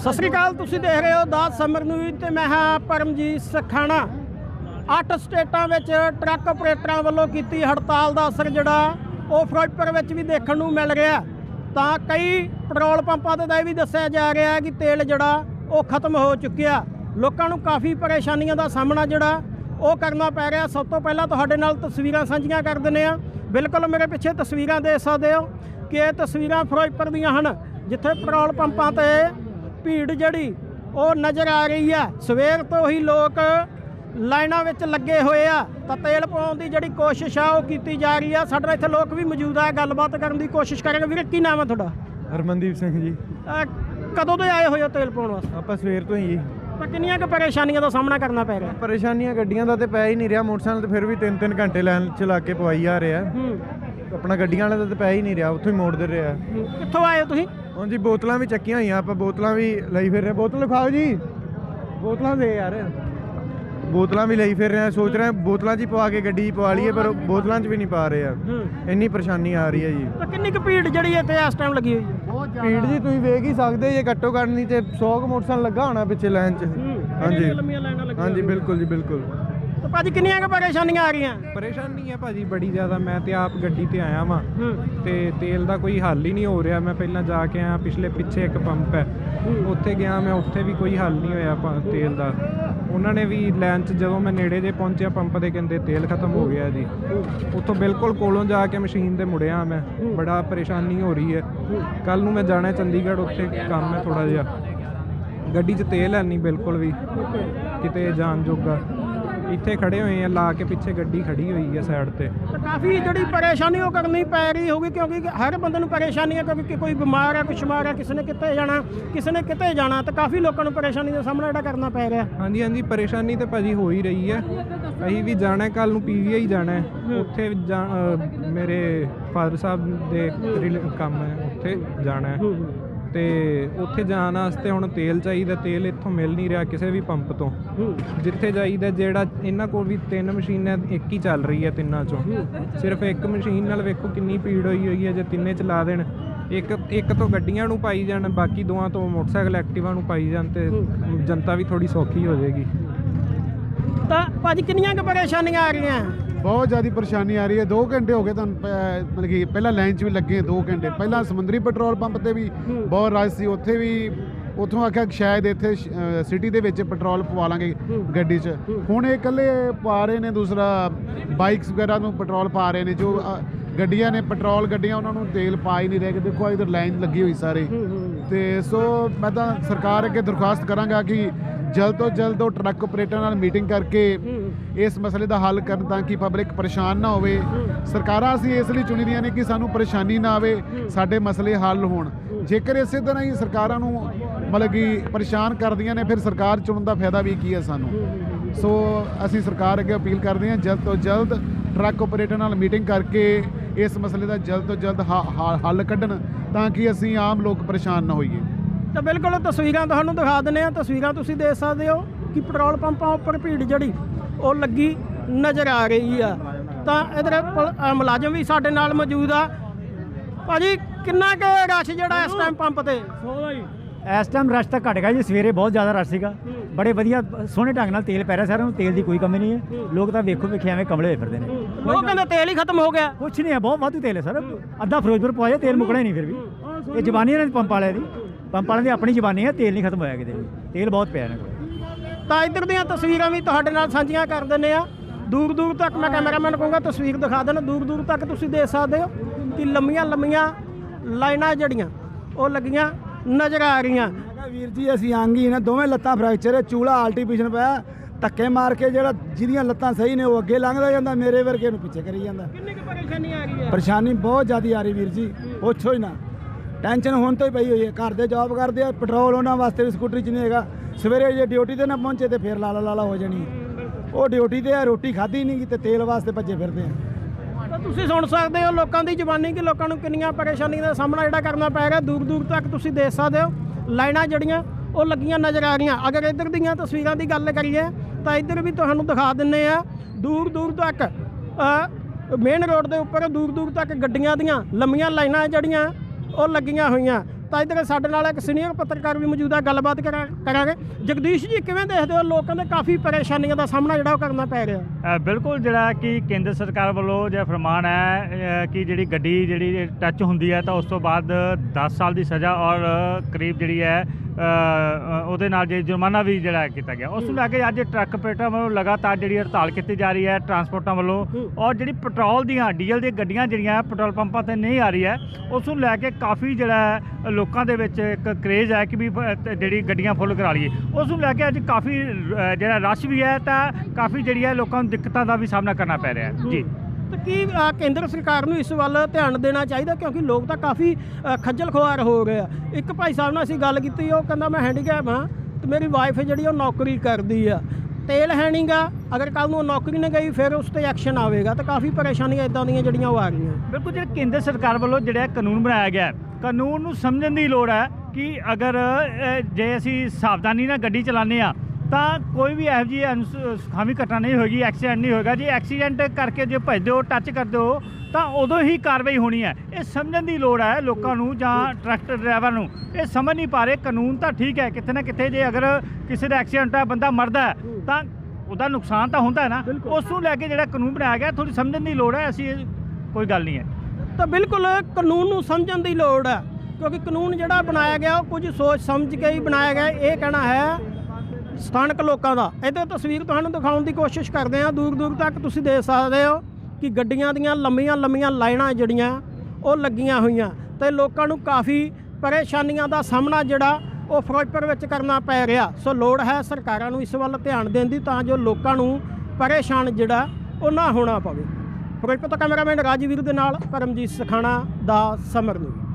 ਸਤਿ ਸ੍ਰੀ ਅਕਾਲ, ਤੁਸੀਂ ਦੇਖ ਰਹੇ ਹੋ ਦਾਸ ਸਮਰ ਨਿਊਜ਼ ਤੇ ਮੈਂ ਹਾਂ ਪਰਮਜੀਤ ਸਖਾਣਾ। ਅੱਠ ਸਟੇਟਾਂ ਵਿੱਚ ਟਰੱਕ ਆਪਰੇਟਰਾਂ ਵੱਲੋਂ ਕੀਤੀ ਹੜਤਾਲ ਦਾ ਅਸਰ ਜਿਹੜਾ, ਉਹ ਫਿਰੋਜ਼ਪੁਰ ਵਿੱਚ ਵੀ ਦੇਖਣ ਨੂੰ ਮਿਲ ਰਿਹਾ। ਤਾਂ ਕਈ ਪੈਟਰੋਲ ਪੰਪਾਂ ਤੇ ਤਾਂ ਇਹ ਵੀ ਦੱਸਿਆ ਜਾ ਰਿਹਾ ਕਿ ਤੇਲ ਜਿਹੜਾ, ਉਹ ਖਤਮ ਹੋ ਚੁੱਕਿਆ। ਲੋਕਾਂ ਨੂੰ ਕਾਫੀ ਪਰੇਸ਼ਾਨੀਆਂ ਦਾ ਸਾਹਮਣਾ ਜਿਹੜਾ, ਉਹ ਕਰਨਾ ਪੈ ਰਿਹਾ। ਸਭ ਤੋਂ ਪਹਿਲਾਂ ਤੁਹਾਡੇ ਨਾਲ ਤਸਵੀਰਾਂ ਸਾਂਝੀਆਂ ਕਰ ਦਿੰਦੇ ਆ ਬਿਲਕੁਲ ਮੇਰੇ ਪਿੱਛੇ ਤਸਵੀਰਾਂ ਦੇਖ ਸਕਦੇ ਹੋ ਕਿ ਇਹ ਤਸਵੀਰਾਂ ਫਿਰੋਜ਼ਪੁਰ ਦੀਆਂ ਹਨ, ਜਿੱਥੇ ਪੈਟਰੋਲ ਪੰਪਾਂ ਤੇ ਭੀੜ ਜਿਹੜੀ ਉਹ ਨਜ਼ਰ ਆ ਰਹੀ ਆ ਸਵੇਰ ਤੋਂ ਹੀ ਲੋਕ ਲਾਈਨਾਂ ਵਿੱਚ ਲੱਗੇ ਹੋਏ ਆ। ਤਾਂ ਤੇਲ ਪਾਉਣ ਦੀ ਜਿਹੜੀ ਕੋਸ਼ਿਸ਼ ਆ ਉਹ ਕੀਤੀ ਜਾ ਰਹੀ ਆ। ਸਾਡੇ ਇੱਥੇ ਲੋਕ ਵੀ ਮੌਜੂਦ ਆ ਗੱਲਬਾਤ ਕਰਨ ਦੀ ਕੋਸ਼ਿਸ਼ ਕਰਾਂਗੇ ਵੀਰੇ ਕੀ ਨਾਮ ਹੈ ਤੁਹਾਡਾ? ਹਰਮਨਦੀਪ ਸਿੰਘ ਜੀ। ਕਦੋਂ ਦੇ ਆਏ ਹੋਏ ਹੋ ਤੇਲ ਪਾਉਣ ਵਾਸਤੇ? ਆਪਾਂ ਸਵੇਰ ਤੋਂ ਹੀ ਜੀ। ਤਾਂ ਕਿੰਨੀਆਂ ਕੁ ਪਰੇਸ਼ਾਨੀਆਂ ਦਾ ਸਾਹਮਣਾ ਕਰਨਾ ਪੈ ਰਿਹਾ? ਪਰੇਸ਼ਾਨੀਆਂ ਗੱਡੀਆਂ ਦਾ ਤੇ ਪੈ ਹੀ ਨਹੀਂ ਰਿਹਾ। ਮੋਟਰਸਾਈਕਲ ਤੇ ਫਿਰ ਵੀ 3-3 ਘੰਟੇ ਲਾਈਨ ਚ ਲਾ ਕੇ ਪਵਾਈ ਆ ਰਿਹਾ ਹੂੰ। ਆਪਣਾ ਗੱਡੀਆਂ ਵਾਲੇ ਦਾ ਤੇ ਪੈ ਹੀ ਨਹੀਂ ਰਿਹਾ ਉੱਥੋਂ ਹੀ ਮੋੜਦੇ ਰਿਹਾ। ਕਿੱਥੋਂ ਆਏ ਹੋ ਤੁਸੀਂ? ਹੁਣ ਜੀ ਬੋਤਲਾਂ ਵੀ ਚੱਕੀਆਂ ਹੋਈਆਂ ਆਪਾਂ ਬੋਤਲਾਂ ਵੀ ਲਈ ਫਿਰ ਰਹੇ ਬੋਤਲ ਖਾਓ ਜੀ। ਬੋਤਲਾਂ ਦੇ ਯਾਰ। ਬੋਤਲਾਂ ਵੀ ਲਈ ਫਿਰ ਰਹੇ ਆ ਸੋਚ ਰਹੇ ਆ ਬੋਤਲਾਂ 'ਚ ਹੀ ਪਵਾ ਕੇ ਗੱਡੀ 'ਚ ਪਵਾ ਲਈਏ ਪਰ ਬੋਤਲਾਂ 'ਚ ਵੀ ਨਹੀਂ ਪਾ ਰਹੇ ਆ। ਇੰਨੀ ਪਰੇਸ਼ਾਨੀ ਆ ਰਹੀ ਹੈ ਜੀ। ਤਾਂ ਕਿੰਨੀ ਕੁ ਭੀੜ ਜਿਹੜੀ ਇੱਥੇ ਇਸ ਟਾਈਮ ਲੱਗੀ ਹੋਈ ਹੈ? ਭੀੜ ਜੀ ਤੁਸੀਂ ਵੇਖ ਹੀ ਸਕਦੇ ਜੇ ਘੱਟੋ ਘੱਟ ਨਹੀਂ ਤੇ 100 ਕੁ ਮੋਟਰਸਾਈਕਲ ਲੱਗਾ ਹੋਣਾ ਪਿੱਛੇ ਲਾਈਨ 'ਚ। ਹਾਂਜੀ। ਇੰਨੀਆਂ ਲੰਮੀਆਂ ਲਾਈਨਾਂ ਲੱਗੀਆਂ ਹਾਂਜੀ ਬਿਲਕੁਲ ਜੀ ਬਿਲਕੁਲ। ਤਾਂ ਭਾਜੀ ਕਿੰਨੀਆਂ ਕੁ ਪਰੇਸ਼ਾਨੀਆਂ ਆ ਰਹੀਆਂ? ਪਰੇਸ਼ਾਨੀ ਹੈ ਭਾਜੀ ਬੜੀ ਜ਼ਿਆਦਾ ਮੈਂ ਤੇ ਆਪ ਗੱਡੀ ਤੇ ਆਇਆ ਵਾਂ। ਤੇ ਤੇਲ ਦਾ ਕੋਈ ਹੱਲ ਹੀ ਨਹੀਂ ਹੋ ਰਿਹਾ। ਮੈਂ ਪਹਿਲਾਂ ਜਾ ਕੇ ਆਇਆ ਪਿਛਲੇ ਪਿੱਛੇ ਇੱਕ ਪੰਪ ਹੈ। ਉੱਥੇ ਗਿਆ ਮੈਂ ਉੱਥੇ ਵੀ ਕੋਈ ਹੱਲ ਨਹੀਂ ਹੋਇਆ ਪ- ਤੇਲ ਦਾ। ਉਹਨਾਂ ਨੇ ਵੀ ਲਾਈਨ 'ਚ ਜਦੋਂ ਮੈਂ ਨੇੜੇ ਜੇ ਪਹੁੰਚਿਆ ਪੰਪ ਦੇ ਕਹਿੰਦੇ ਤੇਲ ਖਤਮ ਹੋ ਗਿਆ ਜੀ। ਉੱਥੋਂ ਬਿਲਕੁਲ ਕੋਲੋਂ ਜਾ ਕੇ ਮਸ਼ੀਨ ਤੇ ਮੁੜਿਆ ਮੈਂ। ਬੜਾ ਪਰੇਸ਼ਾਨੀ ਹੋ ਰਹੀ ਹੈ। ਕੱਲ ਨੂੰ ਮੈਂ ਜਾਣਾ ਹੈ ਚੰਡੀਗੜ੍ਹ ਉੱਥੇ ਕੰਮ ਹੈ ਥੋੜਾ ਜਿਹਾ। ਗੱਡੀ 'ਚ ਤੇਲ ਹੈ ਨਹੀਂ ਬਿਲਕੁਲ ਵੀ। ਕਿਤੇ ਜਾਣ ਜੋਗਾ। ਇੱਥੇ ਖੜੇ ਹੋਏ ਆ ਲਾ ਕੇ ਪਿੱਛੇ ਗੱਡੀ ਖੜੀ ਹੋਈ ਹੈ ਸਾਈਡ ਤੇ। ਤਾਂ ਕਾਫੀ ਜਿਹੜੀ ਪਰੇਸ਼ਾਨੀ ਉਹ ਕਰਨੀ ਪੈ ਰਹੀ ਹੋਗੀ ਕਿਉਂਕਿ ਹਰ ਬੰਦੇ ਨੂੰ ਪਰੇਸ਼ਾਨੀ ਹੈ ਕਿਉਂਕਿ ਕੋਈ ਬਿਮਾਰ ਹੈ ਕੋਈ ਸ਼ਮਾਰ ਹੈ ਕਿਸੇ ਨੇ ਕਿੱਥੇ ਜਾਣਾ ਕਿਸੇ ਨੇ ਕਿਤੇ ਜਾਣਾ ਤਾਂ ਕਾਫੀ ਲੋਕਾਂ ਨੂੰ ਪਰੇਸ਼ਾਨੀ ਦਾ ਸਾਹਮਣਾ ਜਿਹੜਾ ਕਰਨਾ ਪੈ ਰਿਹਾ। ਹਾਂਜੀ ਹਾਂਜੀ ਪਰੇਸ਼ਾਨੀ ਤੇ ਭਾਜੀ ਹੋ ਹੀ ਰਹੀ ਹੈ। ਅਸੀਂ ਵੀ ਜਾਣਾ ਕੱਲ ਨੂੰ ਪੀਵੀਆਈ ਜਾਣਾ ਹੈ। ਉੱਥੇ ਜਾ- ਅਹ ਮੇਰੇ ਫਾਦਰ ਸਾਹਿਬ ਦੇ ਰਿਲੇ- ਕੰਮ ਹੈ ਉੱਥੇ ਜਾਣਾ ਹੈ। ਤੇ ਉੱਥੇ ਜਾਣ ਵਾਸਤੇ ਹੁਣ ਤੇਲ ਚਾਹੀਦਾ ਤੇਲ ਇੱਥੋਂ ਮਿਲ ਨਹੀਂ ਰਿਹਾ ਕਿਸੇ ਵੀ ਪੰਪ ਤੋਂ। ਜਿੱਥੇ ਜਾਈਦਾ ਜਿਹੜਾ ਇਹਨਾਂ ਕੋਲ ਵੀ ਤਿੰਨ ਮਸ਼ੀਨਾਂ ਇੱਕ ਹੀ ਚੱਲ ਰਹੀ ਹੈ ਤਿੰਨਾਂ ਚੋਂ। ਸਿਰਫ ਇੱਕ ਮਸ਼ੀਨ ਨਾਲ ਵੇਖੋ ਕਿੰਨੀ ਭੀੜ ਹੋਈ ਹੋਈ ਹੈ ਜੇ ਤਿੰਨੇ ਚਲਾ ਦੇਣ। ਇੱਕ ਇੱਕ ਤੋਂ ਗੱਡੀਆਂ ਨੂੰ ਪਾਈ ਜਾਣ ਬਾਕੀ ਦੋਵਾਂ ਤੋਂ ਮੋਟਰਸਾਈਕਲ ਐਕਟਿਵਾ ਨੂੰ ਪਾਈ ਜਾਣ ਤੇ ਜਨਤਾ ਵੀ ਥੋੜੀ ਸੌਖੀ ਹੋ ਜਾਏਗੀ। ਤਾਂ ਭਾਜੀ ਕਿੰਨੀਆਂ ਕੁ ਪਰੇਸ਼ਾਨੀਆਂ ਆ ਰਹੀਆਂ? ਬਹੁਤ ਜ਼ਿਆਦਾ ਪਰੇਸ਼ਾਨੀ ਆ ਰਹੀ ਹੈ। 2 ਘੰਟੇ ਹੋ ਗਏ ਤੁਹਾਨੂੰ ਮਤਲਬ ਕਿ ਪਹਿਲਾਂ ਲਾਈਨ 'ਚ ਵੀ ਲੱਗੇ 2 ਘੰਟੇ। ਪਹਿਲਾਂ ਸਮੁੰਦਰੀ ਪੈਟਰੋਲ ਪੰਪ ਤੇ ਵੀ ਬਹੁਤ ਰਸ਼ ਸੀ। ਉੱਥੇ ਵੀ ਉੱਥੋਂ ਆਖਿਆ ਕਿ ਸ਼ਾਇਦ ਇੱਥੇ ਸਿਟੀ ਦੇ ਵਿੱਚ ਪੈਟਰੋਲ ਪਵਾ ਲਾਂਗੇ ਗੱਡੀ 'ਚ। ਹੁਣ ਇਹ ਇਕੱਲੇ ਪਾ ਰਹੇ ਨੇ ਦੂਸਰਾ ਬਾਈਕਸ ਵਗੈਰਾ ਨੂੰ ਪੈਟਰੋਲ ਪਾ ਰਹੇ ਨੇ। ਜੋ ਗੱਡੀਆਂ ਨੇ ਪੈਟਰੋਲ ਗੱਡੀਆਂ ਉਹਨਾਂ ਨੂੰ ਤੇਲ ਪਾ ਹੀ ਨਹੀਂ ਰਹੇ ਕਿ ਦੇਖੋ ਇਧਰ ਲਾਈਨ ਲੱਗੀ ਹੋਈ ਸਾਰੇ। ਤੇ ਸੋ ਮੈਂ ਤਾਂ ਸਰਕਾਰ ਅੱਗੇ ਦਰਖਾਸਤ ਕਰਾਂਗਾ ਕਿ ਜਲਦ ਤੋਂ ਜਲਦ ਉਹ ਟਰੱਕ ਆਪਰੇਟਰ ਨਾਲ ਮੀਟਿੰਗ ਕਰਕੇ ਇਸ ਮਸਲੇ ਦਾ ਹੱਲ ਕਰਨ ਤਾਂ ਕਿ ਪਬਲਿਕ ਪਰੇਸ਼ਾਨ ਨਾ ਹੋਵੇ। ਸਰਕਾਰਾਂ ਅਸੀਂ ਇਸ ਲਈ ਚੁਣੀਦੀਆਂ ਨੇ ਕਿ ਸਾਨੂੰ ਪਰੇਸ਼ਾਨੀ ਨਾ ਆਵੇ, ਸਾਡੇ ਮਸਲੇ ਹੱਲ ਹੋਣ। ਜੇਕਰ ਇਸੇ ਤਰ੍ਹਾਂ ਹੀ ਸਰਕਾਰਾਂ ਨੂੰ ਮਤਲਬ ਕਿ ਪਰੇਸ਼ਾਨ ਕਰਦੀਆਂ ਨੇ, ਫਿਰ ਸਰਕਾਰ ਚੁਣਨ ਦਾ ਫਾਇਦਾ ਵੀ ਕੀ ਹੈ ਸਾਨੂੰ? ਸੋ ਅਸੀਂ ਸਰਕਾਰ ਅੱਗੇ ਅਪੀਲ ਕਰਦੇ ਹਾਂ, ਜਲਦ ਤੋਂ ਜਲਦ ਟਰੱਕ ਆਪਰੇਟਰ ਨਾਲ ਮੀਟਿੰਗ ਕਰਕੇ ਇਸ ਮਸਲੇ ਦਾ ਜਲਦ ਤੋਂ ਜਲਦ ਹ- ਹ- ਹੱਲ ਕੱਢਣ ਤਾਂ ਕਿ ਅਸੀਂ ਆਮ ਲੋਕ ਪਰੇਸ਼ਾਨ ਨਾ ਹੋਈਏ। ਤਾਂ ਬਿਲਕੁਲ ਤਸਵੀਰਾਂ ਤੁਹਾਨੂੰ ਦਿਖਾ ਦਿੰਨੇ ਆ ਤਸਵੀਰਾਂ ਤੁਸੀਂ ਦੇਖ ਸਕਦੇ ਹੋ ਕਿ ਪੈਟਰੋਲ ਪੰਪਾਂ ਉੱਪਰ ਭੀੜ ਜਿਹੜੀ ਉਹ ਲੱਗੀ ਨਜ਼ਰ ਆ ਰਹੀ ਆ। ਤਾਂ ਇਧਰ ਮੁਲਾਜ਼ਮ ਵੀ ਸਾਡੇ ਨਾਲ ਮੌਜੂਦ ਆ। ਭਾਜੀ ਕਿੰਨਾ ਕੁ ਰਸ਼ ਜਿਹੜਾ ਇਸ ਟਾਈਮ ਪੰਪ ਤੇ? ਇਸ ਟਾਈਮ ਰਸ਼ ਤਾਂ ਘਟ ਗਿਆ ਜੀ ਸਵੇਰੇ ਬਹੁਤ ਜ਼ਿਆਦਾ ਰਸ਼ ਸੀਗਾ। ਬੜੇ ਵਧੀਆ ਸੋਹਣੇ ਢੰਗ ਨਾਲ ਤੇਲ ਪੈ ਰਿਹਾ ਸਾਰਿਆਂ ਨੂੰ ਤੇਲ ਦੀ ਕੋਈ ਕਮੀ ਨਹੀਂ ਹੈ। ਲੋਕ ਤਾਂ ਵੇਖੋ ਵੇਖੇ ਐਵੇਂ ਕਮਲੇ ਹੋਏ ਫਿਰਦੇ ਨੇ। ਉਹ ਕਹਿੰਦੇ ਤੇਲ ਹੀ ਖਤਮ ਹੋ ਗਿਆ। ਕੁਛ ਨਹੀਂ ਹੈ ਬਹੁਤ ਵਾਧੂ ਤੇਲ ਹੈ ਸਰ। ਅੱਧਾ ਫਿਰੋਜ਼ਪੁਰ ਪਵਾਇਆ ਤੇਲ ਮੁੱਕਣਾ ਨਹੀਂ ਫਿਰ ਵੀ। ਇਹ ਜ਼ਬਾਨੀ ਇਹਨਾਂ ਦੀ ਪੰਪ ਵਾਲਿਆਂ ਦੀ। ਪੰਪ ਵਾਲਿਆਂ ਦੀ ਆਪਣੀ ਜ਼ਬਾਨੀ ਹੈ ਤੇਲ ਨਹੀਂ ਖਤਮ ਹੋਇਆ ਕਿਤੇ ਤੇਲ ਬਹੁਤ ਪਿਆ ਇਹਨਾਂ ਕੋਲ। ਤਾਂ ਇੱਧਰ ਦੀਆਂ ਤਸਵੀਰਾਂ ਵੀ ਤੁਹਾਡੇ ਨਾਲ ਸਾਂਝੀਆਂ ਕਰ ਦਿੰਨੇ ਆ ਦੂਰ ਦੂਰ ਤੱਕ ਮੈਂ ਕੈਮਰਾਮੈਨ ਕਹੂੰਗਾ ਤਸਵੀਰ ਦਿਖਾ ਦੇਣ। ਦੂਰ ਦੂਰ ਤੱਕ ਤੁਸੀਂ ਦੇਖ ਸਕਦੇ ਹੋ ਕਿ ਲੰਮੀਆਂ ਲੰਮੀਆਂ ਲਾਈਨਾਂ ਜਿਹੜੀਆਂ ਉਹ ਲੱਗੀਆਂ ਨਜ਼ਰ ਆ ਰਹੀਆਂ। ਵੀਰ ਜੀ ਅਸੀਂ ਆਂਗੀ ਨੇ ਦੋਵੇਂ ਲੱਤਾਂ ਫ੍ਰੈਕਚਰ ਹੈ ਚੂਲਾ ਆਲਟੀਪੀਸ਼ਨ ਪਿਆ ਧੱਕੇ ਮਾਰ ਕੇ ਜਿਹੜਾ ਜਿਹਦੀਆਂ ਲੱਤਾਂ ਸਹੀ ਨੇ ਉਹ ਅੱਗੇ ਲੰਘਦਾ ਜਾਂਦਾ ਮੇਰੇ ਵਰਗੇ ਨੂੰ ਪਿੱਛੇ ਕਰੀ ਜਾਂਦਾ। ਕਿੰਨੀ ਕੁ ਪਰੇਸ਼ਾਨੀ ਆ ਰਹੀ ਹੈ? ਪਰੇਸ਼ਾਨੀ ਬਹੁਤ ਜ਼ਿਆਦਾ ਆ ਰਹੀ ਵੀਰ ਜੀ ਪੁੱਛੋ ਹੀ ਨਾ। ਟੈਨਸ਼ਨ ਹੁਣ ਤੋਂ ਹੀ ਪਈ ਹੋਈ ਹੈ। ਘਰ ਦੇ ਜੌਬ ਕਰਦੇ ਆ ਪੈਟਰੋਲ ਉਹਨਾਂ ਵਾਸਤੇ ਵੀ ਸਕੂਟਰੀ 'ਚ ਨਹੀਂ ਹੈਗਾ। ਸਵੇਰੇ ਜੇ ਡਿਊਟੀ ਤੇ ਨਾ ਪਹੁੰਚੇ ਤੇ ਫਿਰ ਲਾਲਾ ਲਾਲਾ ਹੋ ਜਾਣੀ ਉਹ ਡਿਊਟੀ ਤੇ ਆ, ਰੋਟੀ ਖਾਧੀ ਨਹੀਂ ਗੀ ਤੇ ਤੇਲ ਵਾਸਤੇ ਭੱਜੇ ਫਿਰਦੇ ਆ। ਤਾਂ ਤੁਸੀਂ ਸੁਣ ਸਕਦੇ ਹੋ ਲੋਕਾਂ ਦੀ ਜ਼ੁਬਾਨੀ ਕਿ ਲੋਕਾਂ ਨੂੰ ਕਿੰਨੀਆਂ ਪਰੇਸ਼ਾਨੀਆਂ ਦਾ ਸਾਹਮਣਾ ਜਿਹੜਾ ਕਰਨਾ ਪੈ ਰਿਹਾ। ਦੂਰ ਦੂਰ ਤੱਕ ਤੁਸੀਂ ਦੇਖ ਸਕਦੇ ਹੋ, ਲਾਈਨਾਂ ਜਿਹੜੀਆਂ, ਉਹ ਲੱਗੀਆਂ ਨਜ਼ਰ ਆ ਰਹੀਆਂ। ਅਗਰ ਇੱਧਰ ਦੀਆਂ ਤਸਵੀਰਾਂ ਦੀ ਗੱਲ ਕਰੀਏ, ਤਾਂ ਇੱਧਰ ਵੀ ਤੁਹਾਨੂੰ ਦਿਖਾ ਦਿੰਨੇ ਆ, ਦੂਰ ਦੂਰ ਤੱਕ ਮੇਨ ਰੋਡ ਦੇ ਉੱਪਰ ਦੂਰ ਦੂਰ ਤੱਕ ਗੱਡੀਆਂ ਦੀਆਂ ਲੰਮੀਆਂ ਲਾਈਨਾਂ ਜਿਹੜੀਆਂ ਉਹ ਲੱਗੀਆਂ ਹੋਈਆਂ। ਤਾਂ ਇੱਧਰ ਸਾਡੇ ਨਾਲ ਇੱਕ ਸੀਨੀਅਰ ਪੱਤਰਕਾਰ ਵੀ ਮੌਜੂਦ ਹੈ ਗੱਲਬਾਤ ਕਰਾ- ਕਰਾਂਗੇ। ਜਗਦੀਸ਼ ਜੀ, ਕਿਵੇਂ ਦੇਖਦੇ ਹੋ? ਲੋਕਾਂ ਦੇ ਕਾਫੀ ਪਰੇਸ਼ਾਨੀਆਂ ਦਾ ਸਾਹਮਣਾ ਜਿਹੜਾ ਉਹ ਕਰਨਾ ਪੈ ਰਿਹਾ। ਬਿਲਕੁਲ ਜਿਹੜਾ ਕਿ ਕੇਂਦਰ ਸਰਕਾਰ ਵੱਲੋਂ ਜਿਹੜਾ ਫਰਮਾਨ ਹੈ ਕਿ ਜਿਹੜੀ ਗੱਡੀ ਜਿਹੜੀ ਟੱਚ ਹੁੰਦੀ ਹੈ, ਤਾਂ ਉਸ ਤੋਂ ਬਾਅਦ 10 ਸਾਲ ਦੀ ਸਜ਼ਾ ਔਰ ਕਰੀਬ ਜਿਹੜੀ ਹੈ ਉਹਦੇ ਨਾਲ ਜੇ ਜੁਰਮਾਨਾ ਵੀ ਜਿਹੜਾ ਕੀਤਾ ਗਿਆ। ਉਸ ਨੂੰ ਲੈ ਕੇ ਅੱਜ ਟਰੱਕ ਆਪਰੇਟਰਾਂ ਵੱਲੋਂ ਲਗਾਤਾਰ ਜਿਹੜੀ ਹੜਤਾਲ ਕੀਤੀ ਜਾ ਰਹੀ ਹੈ ਟਰਾਂਸਪੋਰਟਾਂ ਵੱਲੋਂ। ਔਰ ਜਿਹੜੀ ਪੈਟਰੋਲ ਦੀਆਂ ਡੀਜ਼ਲ ਦੀਆਂ ਗੱਡੀਆਂ ਜਿਹੜੀਆਂ ਪੈਟਰੋਲ ਪੰਪਾਂ ਤੇ ਨਹੀਂ ਆ ਰਹੀ ਹੈ ਉਸ ਨੂੰ ਲੈ ਕੇ ਕਾਫੀ ਜਿਹੜਾ ਲੋਕਾਂ ਦੇ ਵਿੱਚ ਇੱਕ ਕਰੇਜ਼ ਹੈ ਕਿ ਵੀ ਜਿਹੜੀ ਗੱਡੀਆਂ ਫੁੱਲ ਕਰਾ ਲਈਏ। ਉਸ ਨੂੰ ਲੈ ਕੇ ਅੱਜ ਕਾਫੀ ਜਿਹੜਾ ਰਸ਼ ਵੀ ਹੈ ਤਾਂ ਕਾਫੀ ਜਿਹੜੀ ਹੈ ਲੋਕਾਂ ਨੂੰ ਦਿੱਕਤਾਂ ਦਾ ਵੀ ਸਾਹਮਣਾ ਕਰਨਾ ਪੈ ਰਿਹਾ ਹੈ। ਜੀ। ਤੇ ਕੀ ਅ, ਕੇਂਦਰ ਸਰਕਾਰ ਨੂੰ ਇਸ ਵੱਲ ਧਿਆਨ ਦੇਣਾ ਚਾਹੀਦਾ? ਕਿਉਂਕਿ ਲੋਕ ਤਾਂ ਕਾਫੀ ਅ, ਖੱਜਲ ਖੁਆਰ ਹੋ ਰਹੇ ਆ। ਇੱਕ ਭਾਈ ਸਾਹਿਬ ਨਾਲ ਅਸੀਂ ਗੱਲ ਕੀਤੀ ਉਹ ਕਹਿੰਦਾ ਮੈਂ ਹੈਂਡੀਕੈਪ ਹਾਂ ਤੇ ਮੇਰੀ ਵਾਈਫ ਜਿਹੜੀ ਉਹ ਨੌਕਰੀ ਕਰਦੀ ਆ। ਤੇਲ ਹੈ ਨਹੀਂਗਾ ਅਗਰ ਕੱਲ ਨੂੰ ਉਹ ਨੌਕਰੀ ਨਹੀਂ ਗਈ ਫਿਰ ਉਸ ਤੇ ਐਕਸ਼ਨ ਆਵੇਗਾ। ਤਾਂ ਕਾਫੀ ਪਰੇਸ਼ਾਨੀਆਂ ਇਦਾਂ ਦੀਆਂ ਜਿਹੜੀਆਂ ਉਹ ਆ ਰਹੀਆਂ ਬਿਲਕੁਲ ਜਿਹੜਾ ਕੇਂਦਰ ਸਰਕਾਰ ਵੱਲੋਂ ਜਿਹੜਾ ਕਾਨੂੰਨ ਬਣਾਇਆ ਗਿਆ ਹੈ, ਕਾਨੂੰਨ ਨੂੰ ਸਮਝਣ ਦੀ ਲੋੜ ਹੈ ਕਿ ਅਗਰ ਅ, ਜੇ ਅਸੀਂ ਸਾਵਧਾਨੀ ਨਾਲ ਗੱਡੀ ਚਲਾਉਂਦੇ ਆ ਤਾਂ ਕੋਈ ਵੀ ਇਹੋ ਅਨੁਸ- ਸੁਖਾਵੀ ਘਟਨਾ ਨਹੀਂ ਹੋਏਗੀ ਐਕਸੀਡੈਂਟ ਨਹੀਂ ਹੋਏਗਾ। ਜੇ ਐਕਸੀਡੈਂਟ ਕਰਕੇ ਜੇ ਭੱਜਦੇ ਹੋ ਟੱਚ ਕਰਦੇ ਹੋ ਤਾਂ ਉਦੋਂ ਹੀ ਕਾਰਵਾਈ ਹੋਣੀ ਹੈ। ਇਹ ਸਮਝਣ ਦੀ ਲੋੜ ਹੈ ਲੋਕਾਂ ਨੂੰ ਜਾਂ ਟਰੱਕ ਡਰਾਈਵਰ ਨੂੰ। ਇਹ ਸਮਝ ਨਹੀਂ ਪਾ ਰਹੇ ਕਾਨੂੰਨ ਤਾਂ ਠੀਕ ਹੈ ਕਿਤੇ ਨਾ ਕਿਤੇ ਜੇ ਅਗਰ ਕਿਸੇ ਦਾ ਐਕਸੀਡੈਂਟ ਹੈ ਬੰਦਾ ਮਰਦਾ ਹੈ ਤਾਂ ਉਹਦਾ ਨੁਕਸਾਨ ਤਾਂ ਹੁੰਦਾ ਹੈ ਨਾ। ਉਸ ਨੂੰ ਲੈ ਕੇ ਜਿਹੜਾ ਕਾਨੂੰਨ ਬਣਾਇਆ ਗਿਆ ਥੋੜੀ ਸਮਝਣ ਦੀ ਲੋੜ ਹੈ ਅਸੀਂ ਕੋਈ ਗੱਲ ਨਹੀਂ ਹੈ। ਤਾਂ ਬਿਲਕੁਲ ਕਾਨੂੰਨ ਨੂੰ ਸਮਝਣ ਦੀ ਲੋੜ ਹੈ ਕਿਉਂਕਿ ਕਾਨੂੰਨ ਜਿਹੜਾ ਬਣਾਇਆ ਗਿਆ ਉਹ ਕੁਝ ਸੋਚ ਸਮਝ ਕੇ ਹੀ ਬਣਾਇਆ ਗਿਆ। ਇਹ ਕਹਿਣਾ ਹੈ ਸਥਾਨਕ ਲੋਕਾਂ ਦਾ। ਇਹਦੇ ਤਸਵੀਰ ਤੁਹਾਨੂੰ ਦਿਖਾਉਣ ਦੀ ਕੋਸ਼ਿਸ਼ ਕਰਦੇ ਹਾਂ। ਦੂਰ ਦੂਰ ਤੱਕ ਤੁਸੀਂ ਦੇਖ ਸਕਦੇ ਹੋ ਕਿ ਗੱਡੀਆਂ ਦੀਆਂ ਲੰਮੀਆਂ ਲੰਮੀਆਂ ਲਾਈਨਾਂ ਜਿਹੜੀਆਂ, ਉਹ ਲੱਗੀਆਂ ਹੋਈਆਂ। ਤੇ ਲੋਕਾਂ ਨੂੰ ਕਾਫੀ ਪਰੇਸ਼ਾਨੀਆਂ ਦਾ ਸਾਹਮਣਾ ਜਿਹੜਾ, ਉਹ ਫਿਰੋਜ਼ਪੁਰ ਵਿੱਚ ਕਰਨਾ ਪੈ ਰਿਹਾ। ਸੋ ਲੋੜ ਹੈ ਸਰਕਾਰਾਂ ਨੂੰ ਇਸ ਵੱਲ ਧਿਆਨ ਦੇਣ ਦੀ ਤਾਂ ਜੋ ਲੋਕਾਂ ਨੂੰ ਪਰੇਸ਼ਾਨ ਜਿਹੜਾ, ਉਹ ਨਾ ਹੋਣਾ ਪਵੇ। ਫਿਰੋਜ਼ਪੁਰ ਤੋਂ ਕੈਮਰਾਮੈਨ ਰਾਜਵੀਰ ਦੇ ਨਾਲ ਪਰਮਜੀਤ ਸਖਾਣਾ ਦਾ ਸਮਰ ਨਿਊਜ਼।